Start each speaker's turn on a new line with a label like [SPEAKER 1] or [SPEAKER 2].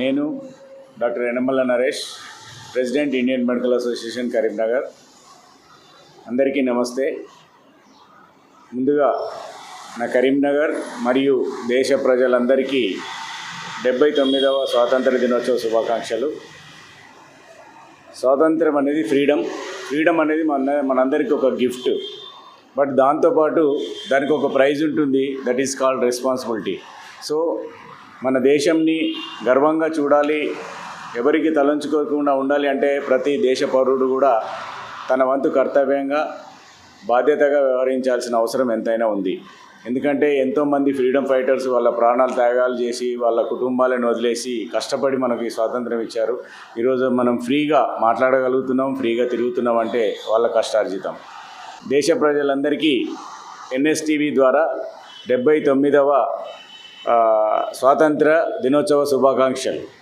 [SPEAKER 1] నేను doctor Yanamalla Naresh president Indian medical association Karimnagar అందరికీ నమస్తే. ముందుగా నా కరీంనగర్ మరియు దేశ ప్రజలందరికీ డెబ్బై తొమ్మిదవ స్వాతంత్ర దినోత్సవ శుభాకాంక్షలు. స్వాతంత్రం అనేది ఫ్రీడమ్. ఫ్రీడమ్ అనేది మన మనందరికీ ఒక గిఫ్ట్. బట్ దాంతోపాటు దానికి ఒక ప్రైజ్ ఉంటుంది. That is called responsibility. So మన దేశంని గర్వంగా చూడాలి ఎవరికి తలంచుకోకుండా ఉండాలి అంటే ప్రతి దేశ పౌరుడు కూడా తన వంతు కర్తవ్యంగా బాధ్యతగా వ్యవహరించాల్సిన అవసరం ఎంతైనా ఉంది. ఎందుకంటే ఎంతోమంది ఫ్రీడమ్ ఫైటర్స్ వాళ్ళ ప్రాణాలు త్యాగాలు చేసి వాళ్ళ కుటుంబాలను వదిలేసి కష్టపడి మనకి స్వాతంత్రం ఇచ్చారు. ఈరోజు మనం ఫ్రీగా మాట్లాడగలుగుతున్నాం ఫ్రీగా తిరుగుతున్నాం అంటే వాళ్ళ కష్టార్జితం. దేశ ప్రజలందరికీ ఎన్ఎస్టీవీ ద్వారా డెబ్బై తొమ్మిదవ స్వాతంత్ర దినోత్సవ శుభాకాంక్షలు.